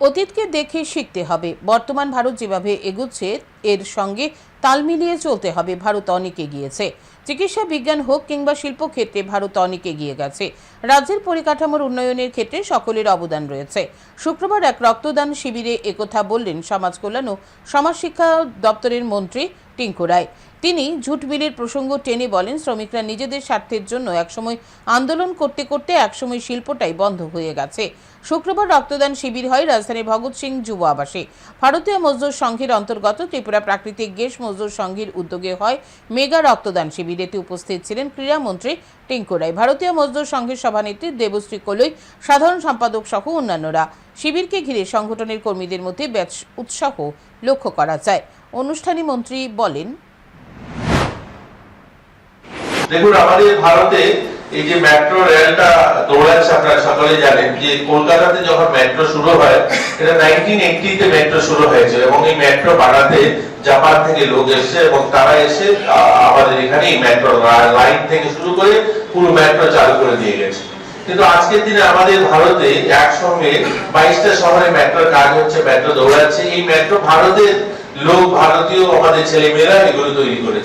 অতীতকে দেখে শিখতে হবে। বর্তমান ভারত যেভাবে এগোচ্ছে এর সঙ্গে তাল মিলিয়ে চলতে হবে। ভারত অনেক এগিয়েছে। চিকিৎসা বিজ্ঞান হোক কিংবা শিল্পক্ষেত্রে ভারত অনেক এগিয়ে গেছে। রাজ্যের পরিকাঠামোর উন্নয়নের ক্ষেত্রে সকলের অবদান রয়েছে। শুক্রবার এক রক্তদান শিবিরে একথা বললেন সমাজ কল্যাণ ও সমাজ শিক্ষা দপ্তরের মন্ত্রী টিঙ্কু রায়। তিনি ঝুট বিলের প্রসঙ্গ টেনে বলেন, শ্রমিকরা নিজেদের স্বার্থের জন্য একসময় আন্দোলন করতে করতে একসময় শিল্পটাই বন্ধ হয়ে গেছে। শুক্রবার রক্তদান শিবির হয় রাজধানীর ভগৎ সিং যুব আবাসে। ভারতীয় মজদুর সংঘের অন্তর্গত ত্রিপুরা প্রাকৃতিক গ্যাস মজদুর সংঘের উদ্যোগে হয় মেগা রক্তদান শিবির। এতে উপস্থিত ছিলেন ক্রীড়ামন্ত্রী টিঙ্কু রায়। ভারতীয় মজদুর সংঘের সভানেত্রী দেবশ্রী কলই, সাধারণ সম্পাদক সহ অন্যান্যরা। শিবিরকে ঘিরে সংগঠনের কর্মীদের মধ্যে উৎসাহ লক্ষ্য করা যায়। অনুষ্ঠানে মন্ত্রী বলেন, দেখুন, আমাদের ভারতে এই যে মেট্রো রেলটা আপনারা সকলে জানেন যে কলকাতাতে যখন মেট্রো শুরু হয় এটা নাইনটিন এইটিতে মেট্রো শুরু হয়েছিল এবং এই মেট্রো বানাতে জাপান থেকে লোক এসেছে এবং তারা এসে আমাদের এখানে এই মেট্রো লাইন থেকে শুরু করে পুরো মেট্রো চালু করে দিয়ে গেছে। কিন্তু আজকের দিনে আমাদের ভারতে একসঙ্গে বাইশটা শহরে মেট্রোর কাজ হচ্ছে মেট্রো দৌড়াচ্ছে। এই মেট্রো ভারতের লোক, ভারতীয়, আমাদের ছেলেমেয়েরা এগুলো তৈরি করেছে।